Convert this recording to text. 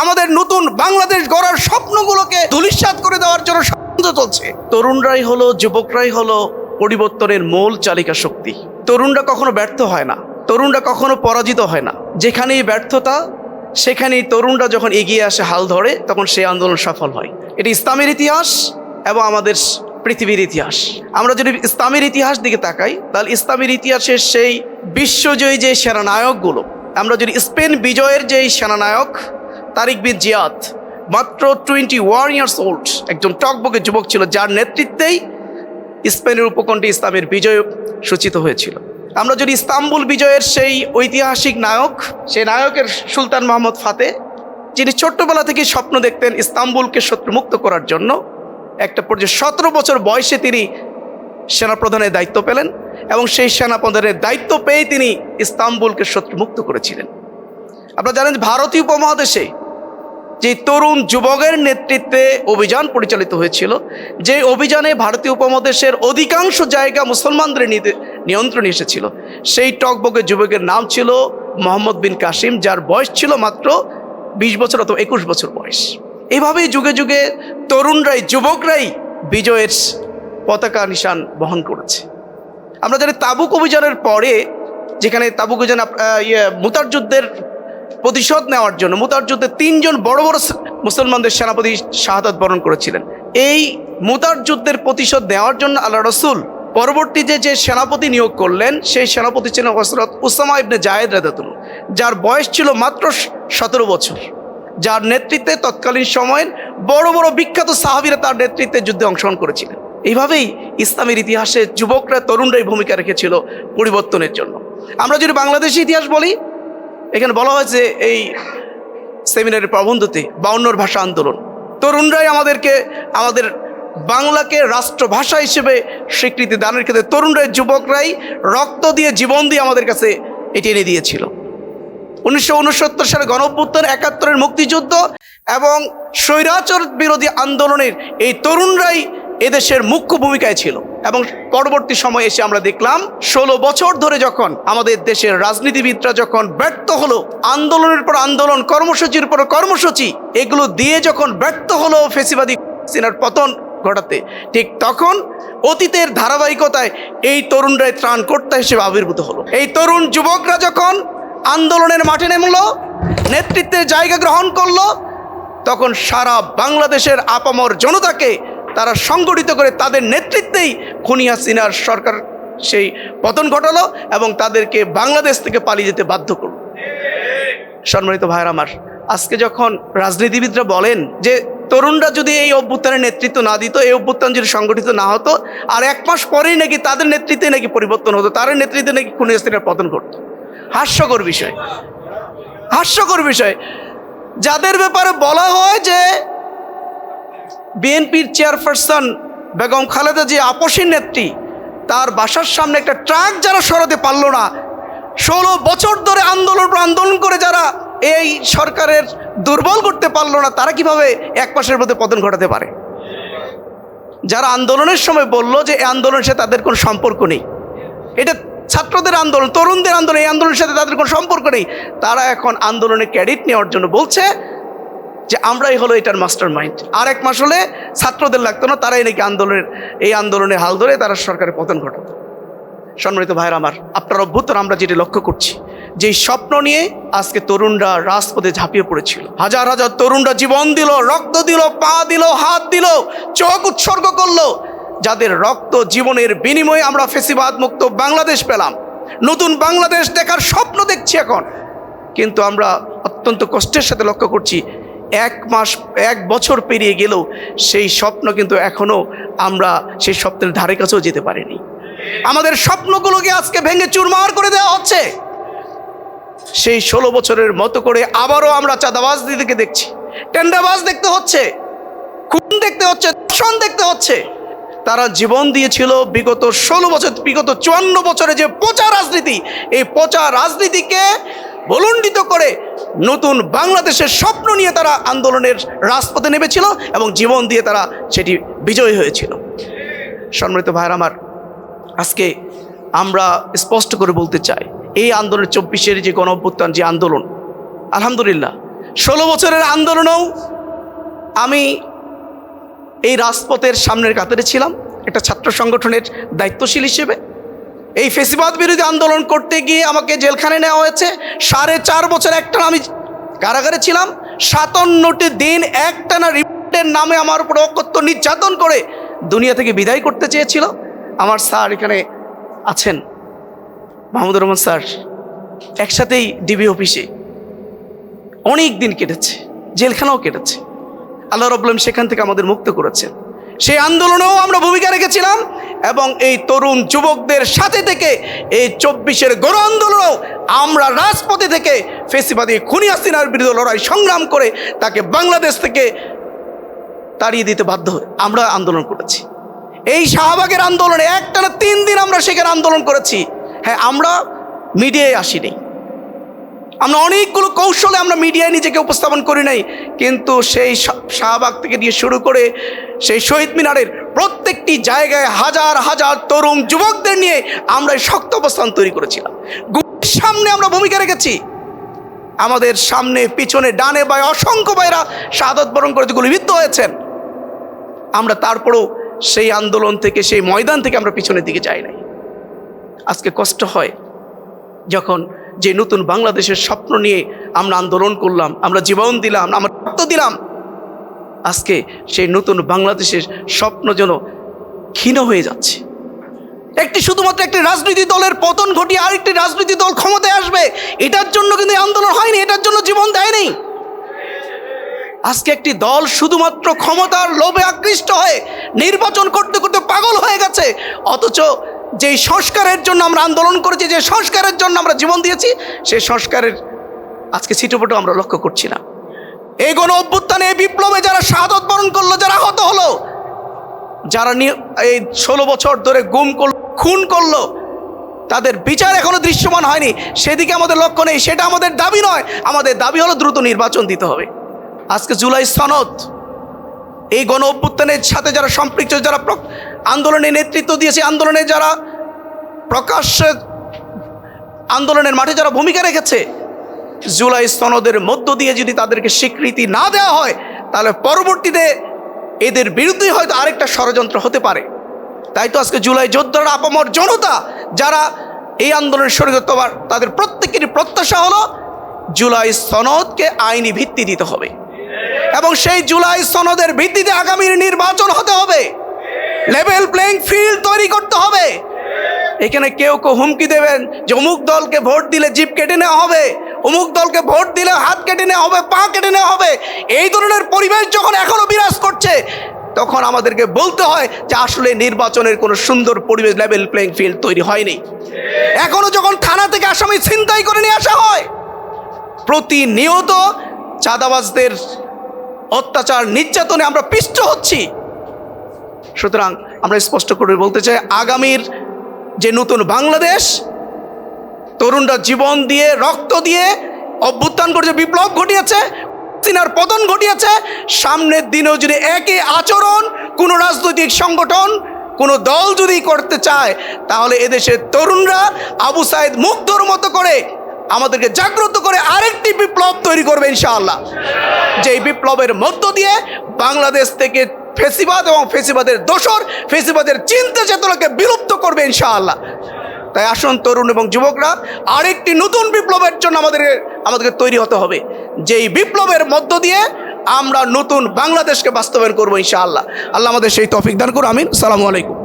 আমাদের নতুন বাংলাদেশ গড়ার স্বপ্নগুলোকে ধুলিস্বাদ করে দেওয়ার জন্য ষড়যন্ত্র চলছে। তরুণরাই হলো, যুবকরাই হলো পরিবর্তনের মূল চালিকা শক্তি। তরুণরা কখনো ব্যর্থ হয় না। তরুণরা কখনো পরাজিত হয় না। যেখানেই ব্যর্থতা, সেখানেই তরুণরা যখন এগিয়ে আসে হাল ধরে, তখন সেই আন্দোলন সফল হয়। এটি ইসলামের ইতিহাস এবং আমাদের পৃথিবীর ইতিহাস। আমরা যদি ইসলামের ইতিহাস দিকে তাকাই, তাহলে ইসলামের ইতিহাসের সেই বিশ্বজয়ী যে সেনানায়কগুলো, আমরা যদি স্পেন বিজয়ের যেই সেনানায়ক তারিক বিন জিয়াদ, মাত্র টোয়েন্টি ওয়ান ইয়ার্স ওল্ড একজন টকবকে যুবক ছিল যার নেতৃত্বেই স্পেনের উপকণ্ঠে ইসলামের বিজয় সূচিত হয়েছিল। আমরা যদি ইস্তাম্বুল বিজয়ের সেই ঐতিহাসিক নায়ক, সেই নায়কের সুলতান মোহাম্মদ ফাতে, যিনি ছোট্টবেলা থেকে স্বপ্ন দেখতেন ইস্তাম্বুলকে শত্রুমুক্ত করার জন্য, একটা পর্যায়ে সতেরো বছর বয়সে তিনি সেনাপ্রধানের দায়িত্ব পেলেন এবং সেই সেনাপ্রধানের দায়িত্ব পেয়ে তিনি ইস্তাম্বুলকে শত্রুমুক্ত করেছিলেন। আপনারা জানেন ভারতীয় উপমহাদেশে যে তরুণ যুবকের নেতৃত্বে অভিযান পরিচালিত হয়েছিল, যে অভিযানে ভারতীয় উপমহাদেশের অধিকাংশ জায়গা মুসলমানদের নিতে- নিয়ন্ত্রণে এসেছিল। সেই টকবকে যুবকের নাম ছিল মোহাম্মদ বিন কাসিম, যার বয়স ছিল মাত্র বিশ বছর অথবা একুশ বছর বয়স। এইভাবেই যুগে যুগে তরুণরাই, যুবকরাই বিজয়ের পতাকা নিশান বহন করেছে। আমরা জানি তাবুক অভিযানের পরে, যেখানে তাবুক অভিযান ইয়ে মুতার যুদ্ধের প্রতিশোধ নেওয়ার জন্য মুতার যুদ্ধে তিনজন বড় বড় মুসলমানদের সেনাপতি শাহাদাত বরণ করেছিলেন। এই মুতার যুদ্ধের প্রতিশোধ নেওয়ার জন্য আল্লাহ রসুল পরবর্তীতে যে সেনাপতি নিয়োগ করলেন, সেই সেনাপতি ছিলেন হসরত উসামা ইবনে জায়েদ রাদাতুল যার বয়স ছিল মাত্র সতেরো বছর। যার নেতৃত্বে তৎকালীন সময়ের বড় বড় বিখ্যাত সাহাবিরা তার নেতৃত্বে যুদ্ধে অংশগ্রহণ করেছিলেন। এইভাবেই ইসলামের ইতিহাসে যুবকরা, তরুণরাই ভূমিকা রেখেছিল পরিবর্তনের জন্য। আমরা যদি বাংলাদেশি ইতিহাস বলি এখানে বলা হয়েছে এই সেমিনারের প্রবন্ধতে বাউন্নর ভাষা আন্দোলন। তরুণরাই আমাদেরকে, আমাদের বাংলাকে রাষ্ট্রভাষা হিসেবে স্বীকৃতি দানের ক্ষেত্রে তরুণরাই, যুবকরাই রক্ত দিয়ে জীবন দিয়ে আমাদের কাছে এটি এনে দিয়েছিল। উনিশশো উনসত্তর সালে গণঅভ্যুত্থান, একাত্তরের মুক্তিযুদ্ধ এবং স্বৈরাচর বিরোধী আন্দোলনের এই তরুণরাই এদেশের মুখ্য ভূমিকায় ছিল। এবং পরবর্তী সময়ে এসে আমরা দেখলাম, ষোলো বছর ধরে যখন আমাদের দেশের রাজনীতিবিদরা যখন ব্যর্থ হলো, আন্দোলনের পর আন্দোলন, কর্মসূচির পর কর্মসূচি, এগুলো দিয়ে যখন ব্যর্থ হলো ফেসিবাদী সিনার পতন ঘটাতে, ঠিক তখন অতীতের ধারাবাহিকতায় এই তরুণরাই ত্রাণকর্তা হিসেবে আবির্ভূত হলো। এই তরুণ যুবকরা যখন আন্দোলনের মাঠে নেমলো, নেতৃত্বের জায়গা গ্রহণ করল, তখন সারা বাংলাদেশের আপামর জনতাকে তারা সংগঠিত করে তাদের নেতৃত্বেই খুনি হাসিনার সরকার সেই পতন ঘটালো এবং তাদেরকে বাংলাদেশ থেকে পালিয়ে যেতে বাধ্য করল। সম্মানিত ভাইয়ের আমার, আজকে যখন রাজনীতিবিদরা বলেন যে তরুণরা যদি এই অভ্যুত্থানের নেতৃত্ব না দিত, এই অভ্যুত্থান যদি সংগঠিত না হতো, আর এক মাস পরেই নাকি তাদের নেতৃত্বে নাকি পরিবর্তন হতো, তাদের নেতৃত্বে নাকি খুনি হাসিনার পতন ঘটতো। হাস্যকর বিষয়। হাস্যকর বিষয়। যাদের ব্যাপারে বলা হয় যে বিএনপির চেয়ারপারসন বেগম খালেদা যে আপসী নেত্রী, তার বাসার সামনে একটা ট্রাক যারা সরাতে পারল না। ষোলো বছর ধরে আন্দোলন আন্দোলন করে যারা এই সরকারের দুর্বল করতে পারল না, তারা কীভাবে এক মাসের মধ্যে পতন ঘটাতে পারে? যারা আন্দোলনের সময় বলল যে এই আন্দোলনের সাথে তাদের কোনো সম্পর্ক নেই, এটা ছাত্রদের আন্দোলন, তরুণদের আন্দোলন, এই আন্দোলনের সাথে তাদের কোনো সম্পর্ক নেই, তারা এখন আন্দোলনে ক্রেডিট নেওয়ার জন্য বলছে যে আমরাই হলো এটার মাস্টার মাইন্ড আর এক মাস হলে ছাত্রদের লাগতো না, তারাই নাকি আন্দোলনের, এই আন্দোলনে হাল ধরে তারা সরকারের পতন ঘটাতো। সম্মানিত ভাইয়ের আমার, আপনার অভ্যুত্তর আমরা যেটি লক্ষ্য করছি, যেই স্বপ্ন নিয়ে আজকে তরুণরা রাজপথে ঝাঁপিয়ে পড়েছিল। হাজার হাজার তরুণরা জীবন দিল, রক্ত দিল, পা দিল, হাত দিল, চোখ উৎসর্গ করল, যাদের রক্ত জীবনের বিনিময়ে আমরা ফেসিবাদ মুক্ত বাংলাদেশ পেলাম। নতুন বাংলাদেশ দেখার স্বপ্ন দেখছি এখন। কিন্তু আমরা অত্যন্ত কষ্টের সাথে লক্ষ্য করছি এক মাস, এক বছর পেরিয়ে গেলেও সেই স্বপ্ন কিন্তু এখনও আমরা সেই স্বপ্নের ধারে কাছেও যেতে পারিনি। আমাদের স্বপ্নগুলোকে আজকে ভেঙে চুরমার করে দেওয়া হচ্ছে। সেই ষোলো বছরের মতো করে আবারও আমরা চাঁদাবাজ দিদিকে দেখছি। টেন্ডাবাজ দেখতে হচ্ছে, খুন দেখতে হচ্ছে, ধর্ষণ দেখতে হচ্ছে। তারা জীবন দিয়েছিল বিগত ষোলো বছর, বিগত চুয়ান্ন বছরে যে পচা রাজনীতি, এই পচা রাজনীতিকে ভলুণ্ডিত করে নতুন বাংলাদেশের স্বপ্ন নিয়ে তারা আন্দোলনের রাজপথে নেমেছিল এবং জীবন দিয়ে তারা সেটি বিজয়ী হয়েছিল। সম্মানিত ভাইয়ের আমার, আজকে আমরা স্পষ্ট করে বলতে চাই, এই আন্দোলনের চব্বিশের যে গণ অভ্যুত্থান যে আন্দোলন, আলহামদুলিল্লাহ, ষোলো বছরের আন্দোলনেও আমি এই রাজপথের সামনের কাতারে ছিলাম। একটা ছাত্র সংগঠনের দায়িত্বশীল হিসেবে এই ফেসিবাদ বিরোধী আন্দোলন করতে গিয়ে আমাকে জেলখানায় নেওয়া হয়েছে। সাড়ে চার বছর একটানা আমি কারাগারে ছিলাম। সাতান্নটি দিন একটানা রিপোর্টের নামে আমার উপর অকত্য নির্যাতন করে দুনিয়া থেকে বিদায় করতে চেয়েছিল। আমার স্যার এখানে আছেন। মাহমুদুর রহমান স্যার, একসাথেই ডিবি অফিসে। অনেক দিন কেটেছে, জেলখানাও কেটেছে। আল্লাহ রবলাম সেখান থেকে আমাদের মুক্ত করেছেন। সেই আন্দোলনেও আমরা ভূমিকা রেখেছিলাম। এবং এই তরুণ যুবকদের সাথে থেকে এই চব্বিশের গণ আন্দোলন আমরা রাজপথে থেকে ফেসিবাদী খুনি হাসিনার বিরুদ্ধে লড়াই সংগ্রাম করে তাকে বাংলাদেশ থেকে তাড়িয়ে দিতে বাধ্য হয়ে আমরা আন্দোলন করেছি। এই শাহবাগের আন্দোলনে একটানা তিন দিন আমরা সেখানে আন্দোলন করেছি। হ্যাঁ আমরা মিডিয়ায় আসিনি। আমরা অনেকগুলো কৌশলে আমরা মিডিয়ায় নিজেকে উপস্থাপন করি নাই, কিন্তু সেই শাহবাগ থেকে দিয়ে শুরু করে সেই শহীদ মিনারের প্রত্যেকটি জায়গায় হাজার হাজার তরুণ যুবকদের নিয়ে আমরা শক্ত অবস্থান তৈরি করেছিলাম। সামনে আমরা ভূমিকা রেখেছি। আমাদের সামনে পিছনে ডানে বায় অসংখ্য ভাইরা শাহাদত বরণ করে গুলিবিদ্ধ হয়েছেন। আমরা তারপরেও সেই আন্দোলন থেকে, সেই ময়দান থেকে আমরা পিছনের দিকে যাই নাই। আজকে কষ্ট হয় যখন যে নতুন বাংলাদেশের স্বপ্ন নিয়ে আমরা আন্দোলন করলাম, আমরা জীবন দিলাম, আমরা রক্ত দিলাম। আজকে সেই নতুন বাংলাদেশের স্বপ্ন যেন ক্ষীণ হয়ে যাচ্ছে। একটি শুধুমাত্র একটি রাজনৈতিক দলের পতন ঘটিয়ে আরেকটি রাজনৈতিক দল ক্ষমতায় আসবে, এটার জন্য কিন্তু আন্দোলন হয়নি, এটার জন্য জীবন দেয়নি। আজকে একটি দল শুধুমাত্র ক্ষমতার লোভে আকৃষ্ট হয়ে নির্বাচন করতে করতে পাগল হয়ে গেছে, অথচ যেই সংস্কারের জন্য আমরা আন্দোলন করেছি, যে সংস্কারের জন্য আমরা জীবন দিয়েছি সেই সংস্কারের আজকে ছিটোপটো আমরা লক্ষ্য করছি না এই গণ অভ্যুত্থানে, এই বিপ্লবে যারা শাহাদত বরণ করল, যারা আহত হলো, যারা এই ষোলো বছর ধরে গুম করল, খুন করল, তাদের বিচার এখনও দৃশ্যমান হয়নি। সেদিকে আমাদের লক্ষ্য নেই, সেটা আমাদের দাবি নয়। আমাদের দাবি হলো দ্রুত নির্বাচন দিতে হবে। আজকে জুলাই সনদ, এই গণ অভ্যুত্থানের সাথে যারা সম্পৃক্ত, যারা আন্দোলনে নেতৃত্ব দিয়েছে আন্দোলনে যারা প্রকাশ্যে আন্দোলনের মাঠে যারা ভূমিকা রেখেছে, জুলাই সনদের মধ্য দিয়ে যদি তাদেরকে স্বীকৃতি না দেওয়া হয়, তাহলে পরবর্তীতে এদের বিরুদ্ধে হয়তো আরেকটা ষড়যন্ত্র হতে পারে। তাই তো আজকে জুলাই যোদ্ধারা আপামর জনতা, যারা এই আন্দোলনের শরীরত্ববার তাদের প্রত্যেকেরই প্রত্যাশা হলো জুলাই সনদকে আইনি ভিত্তি দিতে হবে। এবং সেই জুলাই সনদের ভিত্তিতে আগামীর নির্বাচন হতে হবে। লেভেল প্লেইং ফিল্ড তৈরি করতে হবে। এখানে কেউ কেউ হুমকি দেবেন যে অমুক দলকে ভোট দিলে জিপ কেটে নেওয়া হবে, অমুক দলকে ভোট দিলে হাত কেটে নেওয়া হবে, পা কেটে নেওয়া হবে। এই ধরনের পরিবেশ যখন এখনও বিরাজ করছে, তখন আমাদেরকে বলতে হয় যে আসলে নির্বাচনের কোনো সুন্দর পরিবেশ, লেভেল প্লেইং ফিল্ড তৈরি হয়নি। এখনও যখন থানা থেকে আসামি ছিনতাই করে নিয়ে আসা হয়, প্রতিনিয়ত চাঁদাবাজদের অত্যাচার, নির্যাতনে আমরা পিষ্ট হচ্ছি। সুতরাং আমরা স্পষ্ট করে বলতে চাই, আগামীর যে নতুন বাংলাদেশ, তরুণরা জীবন দিয়ে, রক্ত দিয়ে অভ্যুত্থান করেছে, বিপ্লব ঘটিয়েছে সিনার পতন ঘটিয়েছে, সামনের দিনেও যদি একই আচরণ, কোনো রাজনৈতিক সংগঠন, কোনো দল যদি করতে চায়, তাহলে এদেশের তরুণরা আবু সাইদ মুগ্ধর মতো করে আমাদেরকে জাগ্রত করে আরেকটি বিপ্লব তৈরি করবে ইনশাআল্লাহ। যে বিপ্লবের মধ্য দিয়ে বাংলাদেশ থেকে ফেসিবাদ এবং ফেসিবাদের দোসর ফেসিবাদের চিন্তা চেতনাকে বিলুপ্ত করবে ইনশাআল্লাহ। তাই আসুন তরুণ এবং যুবকরা, আরেকটি নতুন বিপ্লবের জন্য আমাদের আমাদেরকে তৈরি হতে হবে। যেই বিপ্লবের মধ্য দিয়ে আমরা নতুন বাংলাদেশকে বাস্তবায়ন করব ইনশাআল্লাহ। আল্লাহ আমাদের সেই তফিক দান করুন, আমিন। সালামু আলাইকুম।